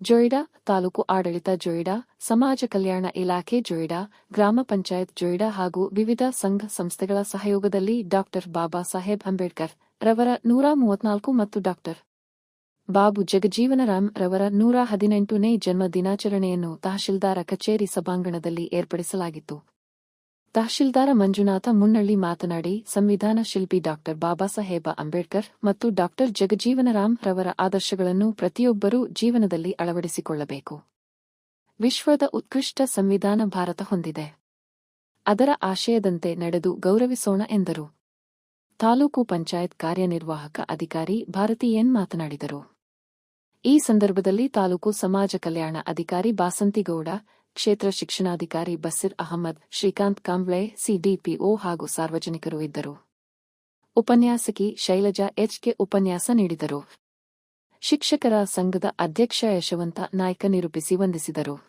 ಜೊಯ್ಡಾ ತಾಲೂಕು ಆಡಳಿತ ಜೊಯ್ಡಾ ಸಮಾಜ ಕಲ್ಯಾಣ ಇಲಾಖೆ ಜೊಯ್ಡಾ ಗ್ರಾಮ ಪಂಚಾಯತ್ ಜೊಯಿಡಾ ಹಾಗೂ ವಿವಿಧ ಸಂಘ ಸಂಸ್ಥೆಗಳ ಸಹಯೋಗದಲ್ಲಿ ಡಾಕ್ಟರ್ ಬಾಬಾ ಸಾಹೇಬ್ ಅಂಬೇಡ್ಕರ್ ರವರ ನೂರ ಮೂವತ್ನಾಲ್ಕು ಮತ್ತು ಡಾಕ್ಟರ್ ಬಾಬು ಜಗಜೀವನರಾಮ್ ರವರ ನೂರ ಹದಿನೆಂಟನೇ ಜನ್ಮ ದಿನಾಚರಣೆಯನ್ನು ತಹಶೀಲ್ದಾರ ಕಚೇರಿ ಸಭಾಂಗಣದಲ್ಲಿ ಏರ್ಪಡಿಸಲಾಗಿತ್ತು. ತಹಶೀಲ್ದಾರ ಮಂಜುನಾಥ ಮುನ್ನಳ್ಳಿ ಮಾತನಾಡಿ, ಸಂವಿಧಾನ ಶಿಲ್ಪಿ ಡಾಕ್ಟರ್ ಬಾಬಾ ಸಾಹೇಬ ಅಂಬೇಡ್ಕರ್ ಮತ್ತು ಡಾಕ್ಟರ್ ಜಗಜೀವನರಾಮ್ ರವರ ಆದರ್ಶಗಳನ್ನು ಪ್ರತಿಯೊಬ್ಬರೂ ಜೀವನದಲ್ಲಿ ಅಳವಡಿಸಿಕೊಳ್ಳಬೇಕು. ವಿಶ್ವದ ಉತ್ಕೃಷ್ಟ ಸಂವಿಧಾನ ಭಾರತ ಹೊಂದಿದೆ. ಅದರ ಆಶಯದಂತೆ ನಡೆದು ಗೌರವಿಸೋಣ ಎಂದರು. ತಾಲೂಕು ಪಂಚಾಯತ್ ಕಾರ್ಯನಿರ್ವಾಹಕ ಅಧಿಕಾರಿ ಭಾರತೀಯನ್ ಮಾತನಾಡಿದರು. ಈ ಸಂದರ್ಭದಲ್ಲಿ ತಾಲೂಕು ಸಮಾಜ ಕಲ್ಯಾಣ ಅಧಿಕಾರಿ ಬಾಸಂತಿಗೌಡ ಕ್ಷೇತ್ರ ಶಿಕ್ಷಣಾಧಿಕಾರಿ ಬಸಿರ್ ಅಹಮದ್, ಶ್ರೀಕಾಂತ್ ಕಾಂಬ್ಳೆ, ಸಿಡಿಪಿಒ ಹಾಗೂ ಸಾರ್ವಜನಿಕರು ಇದ್ದರು. ಉಪನ್ಯಾಸಕಿ ಶೈಲಜಾ ಎಚ್ಕೆ ಉಪನ್ಯಾಸ ನೀಡಿದರು. ಶಿಕ್ಷಕರ ಸಂಘದ ಅಧ್ಯಕ್ಷ ಯಶವಂತ ನಾಯ್ಕ ನಿರೂಪಿಸಿ ವಂದಿಸಿದರು.